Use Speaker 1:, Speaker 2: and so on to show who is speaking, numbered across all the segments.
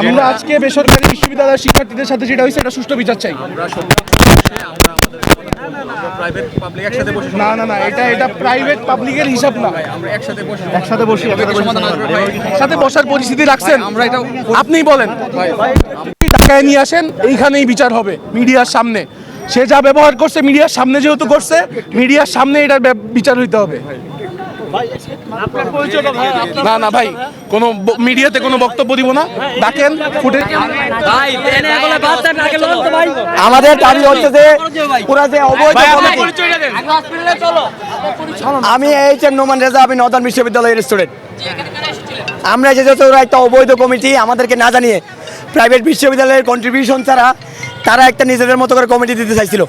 Speaker 1: আমরা আজকে বেসরকারি বিশ্ববিদ্যালয়ের শিক্ষার্থীদের সাথে যেটা হয়েছে এটা সুষ্ঠু বিচার চাই।
Speaker 2: প্রাইভেট পাবলিক একসাথে বসে
Speaker 1: না না না এটা এটা প্রাইভেট পাবলিকের হিসাব না।
Speaker 2: একসাথে বসে
Speaker 3: একসাথে বসি একসাথে বসি
Speaker 2: সমাধান আসবে ভাই
Speaker 1: সাথে বসার পরিস্থিতি রাখছেন।
Speaker 2: আমরা এটা
Speaker 1: আপনিই বলেন। টাকায় নিয়ে আসেন এইখানেই বিচার হবে মিডিয়ার সামনে। সে যা ব্যবহার করছে মিডিয়ার সামনে যেহেতু করছে মিডিয়ার সামনে এটার বিচার হইতে হবে। না না ভাই কোনো মিডিয়াতে কোনো বক্তব্য দিব না। ডাকেন ফুটে।
Speaker 3: আমাদের দাবি হচ্ছে যে পুরা যে অবৈধ আমি এইচ এম নোমান রেজা আমি নর্দার্ন বিশ্ববিদ্যালয়ের স্টুডেন্ট আমরা যে যত ওরা একটা অবৈধ কমিটি আমাদেরকে না জানিয়ে প্রাইভেট বিশ্ববিদ্যালয়ের কন্ট্রিবিউশন ছাড়া তারা একটা নিজেদের মতো করে কমিটি দিতে চাইছিল।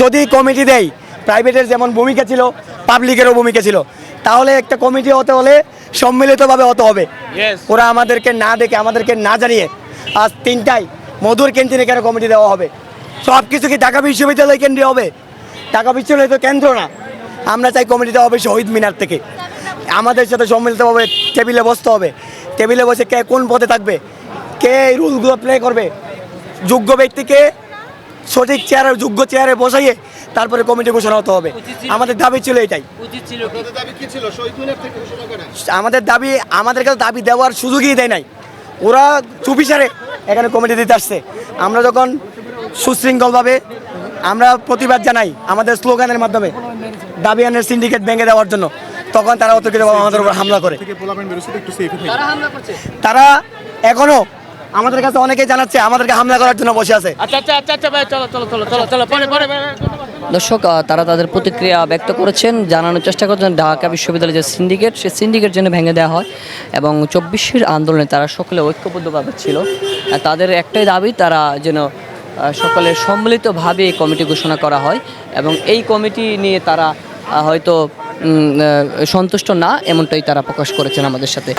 Speaker 3: যদি কমিটি দেয় প্রাইভেটের যেমন ভূমিকা ছিল পাবলিকেরও ভূমিকা ছিল। তাহলে একটা কমিটি হতে হলে সম্মিলিতভাবে হতে হবে। ওরা আমাদেরকে না দেখে আমাদেরকে না জানিয়ে আজ তিনটায় মধুর ক্যান্টিনে কেন কমিটি দেওয়া হবে? সব কিছু কি ঢাকা বিশ্ববিদ্যালয় কেন্দ্রে হবে? ঢাকা বিশ্ববিদ্যালয় তো কেন্দ্র না। আমরা চাই কমিটিতে হবে শহীদ মিনার থেকে। আমাদের সাথে সম্মিলিতভাবে টেবিলে বসতে হবে। টেবিলে বসে কে কোন পদে থাকবে? কে এই রুলগুলো প্লে করবে? যোগ্য ব্যক্তিকে সঠিক চেয়ারে যোগ্য চেয়ারে বসাইয়ে তারপরে কমিটি ঘোষণা হতে হবে। আমাদের দাবি ছিল এটাই। আমাদের দাবি আমাদের কাছে দাবি দেওয়ার সুযোগই দেয় নাই। ওরা চুপিসারে এখানে কমিটি দিতে আসছে। আমরা যখন সুশৃঙ্খলভাবে আমরা প্রতিবাদ জানাই আমাদের স্লোগানের মাধ্যমে দাবি আনের সিন্ডিকেট ভেঙে দেওয়ার জন্য তখন তারা অতর্কিত আমাদের উপর হামলা করে। তারা এখনও আমাদের কাছে অনেকেই জানাচ্ছে আমাদেরকে হামলা করার জন্য বসে আছে।
Speaker 4: আচ্ছা আচ্ছা আচ্ছা আচ্ছা ভাই চলো চলো চলো চলো চলো পরে দর্শক তারা তাদের প্রতিক্রিয়া ব্যক্ত করেছেন জানানোর চেষ্টা করছেন ঢাকা বিশ্ববিদ্যালয়ের যে সিন্ডিকেট সেই সিন্ডিকেট যেন ভেঙে দেওয়া হয় এবং চব্বিশের আন্দোলনে তারা সকলে ঐক্যবদ্ধভাবে ছিল। তাদের একটাই দাবি তারা যেন সকলে সম্মিলিতভাবে এই কমিটি ঘোষণা করা হয় এবং এই কমিটি নিয়ে তারা হয়তো সন্তুষ্ট না এমনটাই তারা প্রকাশ করেছেন আমাদের সাথে।